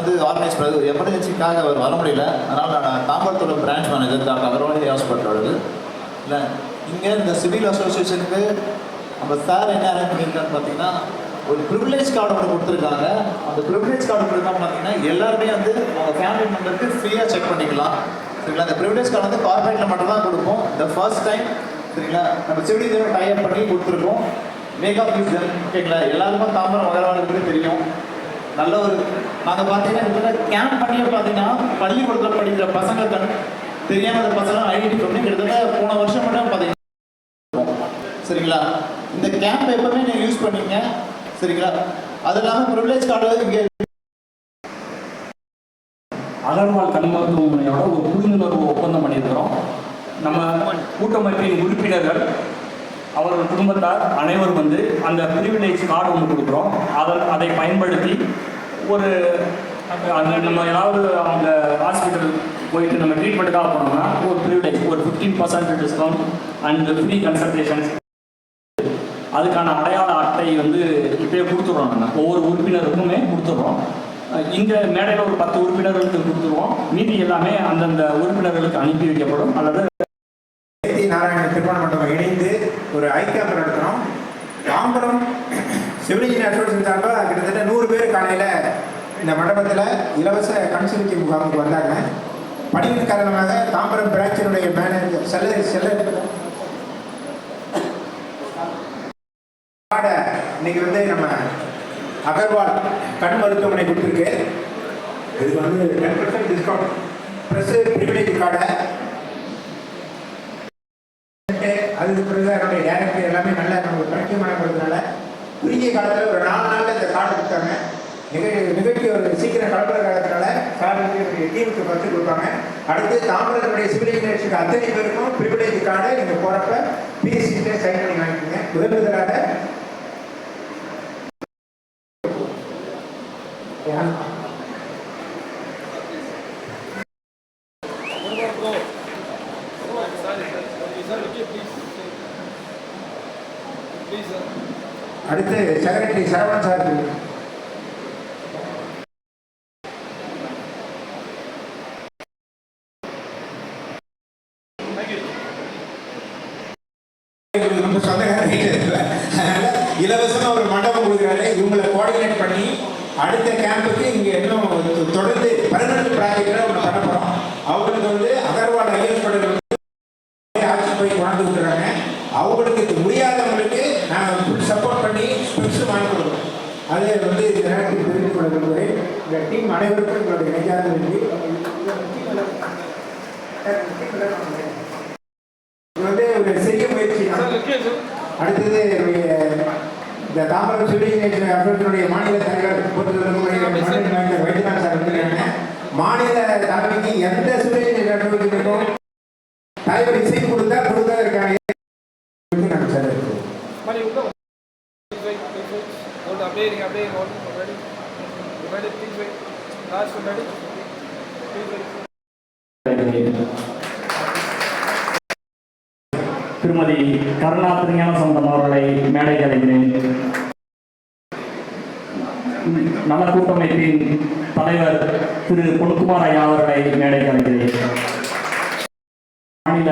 வந்து ஆர்கனைஸ் பண்ணது. எமர்ஜென்சிக்காக அவர் வர முடியல. அதனால் நான் தாம்பரத்தோட பிரான்ச் மேனேஜர் டாக்டர் அகர்வாலி ஹாஸ்பிட்டலோடது இல்லை இங்கே இந்த சிவில் அசோசியேஷனுக்கு நம்ம சார் என்ன அரேஞ்ச் பண்ணியிருக்கான்னு பார்த்தீங்கன்னா ஒரு ப்ரிவிலேஜ் கார்டு ஒன்று கொடுத்துருக்காங்க. அந்த ப்ரிவிலேஜ் கார்டு கொடுத்தா பார்த்தீங்கன்னா எல்லாருமே வந்து அவங்க ஃபேமிலி மெம்பருக்கு ஃப்ரீயாக செக் பண்ணிக்கலாம். சரிங்களா? அந்த ப்ரிவிலேஜ் கார்டு வந்து கார்பரேட்டில் மட்டும் தான் கொடுப்போம். இந்த ஃபர்ஸ்ட் டைம் சரிங்களா? நம்ம சிவில் இதில் டைப் பண்ணி கொடுத்துருக்கோம். மேக்கப் யூஸ் ஓகேங்களா எல்லாருக்கும் தாம்பரம் மகரவாளுக்கு தெரியும். நல்ல ஒரு நாங்கள் பார்த்தீங்கன்னா கிட்டத்தட்ட கேம்ப் பண்ணி பார்த்தீங்கன்னா பள்ளிக்கூடத்தில் படிக்கிற பசங்களுக்கு தெரியாத பசங்க ஐடி பண்ணி கிட்டத்தட்ட போன வருஷம் மட்டும் பார்த்தீங்கன்னா சரிங்களா? இந்த கேம்ப் எப்பவுமே நீங்கள் யூஸ் பண்ணீங்க சரிங்களா? அது இல்லாமல் ப்ரிவிலேஜ் கார்டு இங்கே அகர்வால் கண் மருத்துவமனையோட ஒரு புரிந்துணர்வு ஒப்பந்தம் பண்ணியிருக்கிறோம். நம்ம கூட்டமைப்பின் உறுப்பினர்கள் அவர்கள் குடும்பத்தார் அனைவரும் வந்து அந்த பிரிவிலேஜ் கார்டு ஒன்று கொடுக்குறோம். அதை அதை பயன்படுத்தி ஒரு அந்த நம்ம ஏதாவது அவங்க ஹாஸ்பிட்டல் போயிட்டு நம்ம ட்ரீட்மெண்ட்டுக்காக போனோம்னா ஒரு ப்ரிவிலேஜ் ஒரு fifteen percent discount and free consultations அதுக்கான அடையாள அட்டை வந்து இப்போயே கொடுத்துட்றோம் நம்ம. ஒவ்வொரு உறுப்பினருக்குமே கொடுத்துட்றோம். இங்கே மேடையில் ஒரு பத்து உறுப்பினர்களுக்கு கொடுத்துருவோம் மீதி எல்லாமே அந்தந்த உறுப்பினர்களுக்கு அனுப்பி வைக்கப்படும். அல்லது நாராயண திருமண மண்டபம் இணைந்து ஒரு ஐக்கியம் நடத்துகிறோம் தாம்பரம் சிவில் இன்ஜினியர் சார்பாக கிட்டத்தட்ட நூறு பேர் காலையில் இந்த மண்டபத்தில் இலவச கண் சிகிச்சை முகாமுக்கு வந்தாங்க. பணியின் காரணமாக தாம்பரம் பிராட்சியினுடைய மேனேஜர் செல்ல செல்ல. இன்னைக்கு வந்து நம்ம அகர்வால் கண் மருத்துவமனை கொடுத்துருக்கு. இதுக்கு வந்து ten percent discount plus privilege கார்டை அதுக்கு பிறகு என்னுடைய டேரக்டர் எல்லாமே நல்ல நம்ம குறுகிய காலத்தில் ஒரு நாலு நாளில் இந்த கார்டு கொடுத்தாங்க. நிகழ் நிகழ்ச்சி ஒரு சீக்கிரம் கலப்புற காலத்தினால சார் வந்து என்னுடைய டீமுக்கு பத்து கொடுப்பாங்க. அடுத்து தாம்பரத்தினுடைய சிவில் இன்ஜினியர்ஸுக்கு அத்தனை பேருக்கும் ப்ரிவிலேஜ் கார்டை நீங்கள் போகிறப்ப பிஎஸ்சிட்டே சைன் பண்ணி வாங்கிக்கோங்க. முதல் முதலாக அடுத்து செக்ரட்டரி சரவணன் சார். நம்ம சொந்தக்காரங்க அதனால இலவசமா ஒரு மண்டபம் கொடுக்குறாரு. இவங்களை கோஆர்டினேட் பண்ணி அடுத்த கேம்புக்கு இங்க இன்னும் தொடர்ந்து பர்மனன்ட் ப்ராஜெக்ட்ல ஒன்று பண்ண போறோம். அவங்களுக்கு வந்து அகர்வால் ஐஎஸ் படங்கள் அது வந்து இந்த நேரத்தில் தெரிந்து கொள்ள விரும்புகிறேன் இந்த டீம் அனைவருக்கும் எங்களுடைய நெஞ்சார்ந்த வேண்டி வந்து ஒரு சிறிய முயற்சி. அடுத்தது என்னுடைய இந்த தாம்பரம் சிவில் அசோசியனுடைய மாநில தலைவர் பொறுத்தவரைக்கும் வைத்தியநாத் சார் மாநில தலைமைக்கு எந்த சுற்றி அசோசியனுக்கும் தலைவர் இசை கொடுத்தா கொடுத்தா இருக்காங்க. அப்படியே நீங்கள் அப்படியே hold, ready. You ready? Please last Last one ready? திருமதி கருணா திருஞான அவர்களை மேடைக்கு அழைக்கிறேன் நல கூட்டமைப்பின் தலைவர் திரு பொன்குமார் ஐயா அவர்களை மேடைக்கு அழைக்கிறேன் மாநில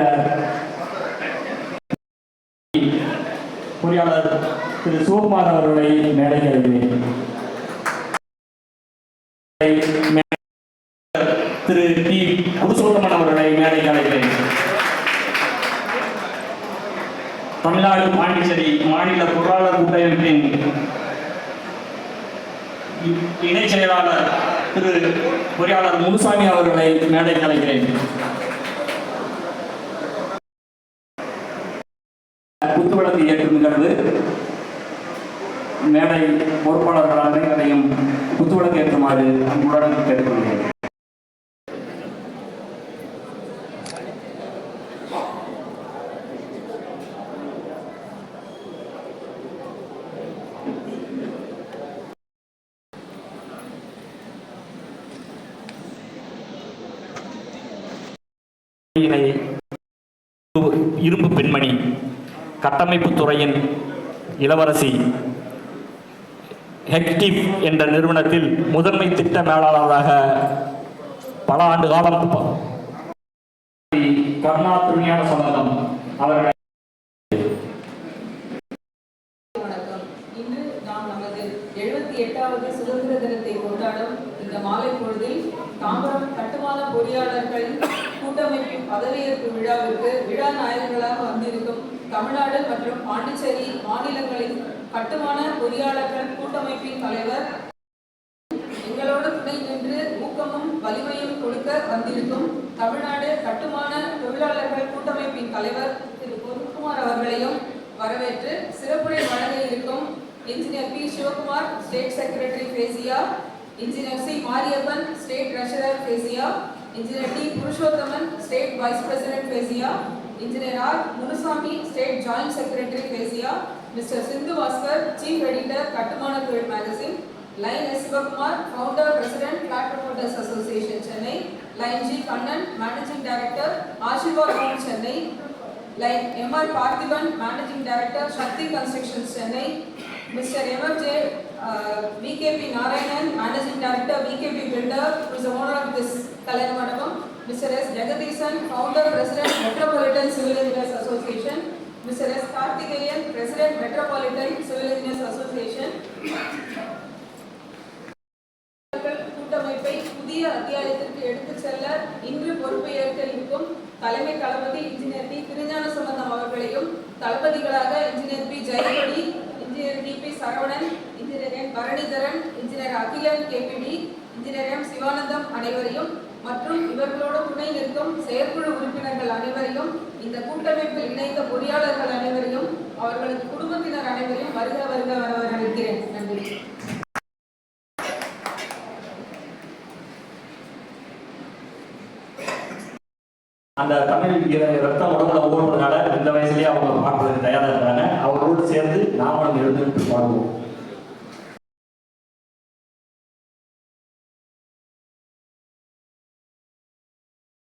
பொறியாளர் திரு சிவகுமார் அவர்களை மேடைக்கு அழைக்கிறேன் திரு டி. புருஷோத்தமன் அவர்களை மேடைக்கு அழைக்கிறேன் தமிழ்நாடு பாண்டிச்சேரி மாநில பொருளாளர் கூட்டமைப்பின் இ- இணைச் செயலாளர் திரு பொறியாளர் முனுசாமி அவர்களை மேடைக்கு அழைக்கிறேன் குத்துவிளக்கு ஏற்றும் நிகழ்வு. மேடை பொறுப்பாளர்கள் அனைவரையும் குத்துவிளக்கு ஏற்றுமாறு அன்புடன் கேட்டுக்கொள்கிறேன். இணை இரும்பு பெண்மணி கட்டமைப்பு துறையின் இளவரசி ஹெக்டிப் என்ற நிறுவனத்தில் முதன்மை திட்ட மேலாளராக பல ஆண்டு காலம் கருணா திருஞான சம்பந்தம் அவர்கள் வணக்கம். இன்று நாம் நமது எழுபத்தி எட்டாவது சுதந்திர தினத்தை கொண்டாடும் இந்த மாலை பொழுதில் தாம்பரம் கட்டுமான பொறியாளர்களின் கூட்டமைப்பின் பதவியேற்பு விழாவிற்கு விழா நாயகர்களாக வந்திருக்கும் தமிழ்நாடு மற்றும் பாண்டிச்சேரி மாநிலங்களின் கட்டுமான பொறியாளர்கள் கூட்டமைப்பின் தலைவர். எங்களோடு துணை நின்று ஊக்கமும் வலிமையும் கொடுக்க வந்திருக்கும் தமிழ்நாடு கட்டுமான தொழிலாளர்கள் கூட்டமைப்பின் தலைவர் திரு பொருட்குமார் அவர்களையும் வரவேற்று சிறப்புரை வழங்க இருக்கும் engineer P Sivakumar state secretary பேசியா engineer C Mariappan state treasurer பேசியா engineer T Purushothaman state vice president பேசியா engineer R Munusamy state joint secretary பேசியா Mr. Sindhu Vaskar, Chief Editor, Katamana Third Magazine. Line S. kumar, Founder, President, Flat Reporters Association, Chennai. Line G. Kannan, Managing Director, Ashiva Home, Chennai. Line M. R. Parthiban, Managing Director, Shakti Constructions, Chennai. Mr. M. F. J. Uh, VKP Narayanan, Managing Director, VKP Builder, who is the owner of this Kalyan Madam. Mr. S. Jagadishan, Founder, President, Metropolitan Civil Engineers Association. Mr. S. Karthikeyan, President, Metropolitan Civil Engineers Association. கூட்டமைப்பை புதிய அத்தியாயத்திற்கு எடுத்துச் செல்ல இன்று பொறுப்பு ஏற்க இருக்கும் தலைமை தளபதி engineer D திருஞான சம்பந்தம் அவர்களையும் தளபதிகளாக engineer P Jayakodi engineer T P Saravanan engineer M Bharanitharan engineer Akilan KPD engineer M Sivanandam அனைவரையும் மற்றும் இவர்களோடு துணை நிற்கும் செயற்குழு உறுப்பினர்கள் அனைவரையும் இந்த கூட்டமைப்பில் இணைந்த பொறியாளர்கள் அனைவரையும் அவர்களது குடும்பத்தினர் அனைவரையும் வருக வருக வர வரவேற்கிறேன். நன்றி. அந்த தமிழ் ரத்தம் உடம்புல ஓடுறதுனால இந்த வயசுலயே அவங்க பாடுறதுக்கு தயாராக இருக்காங்க. அவங்களோடு சேர்ந்து நாமளும் எழுந்துட்டு பாடுவோம்.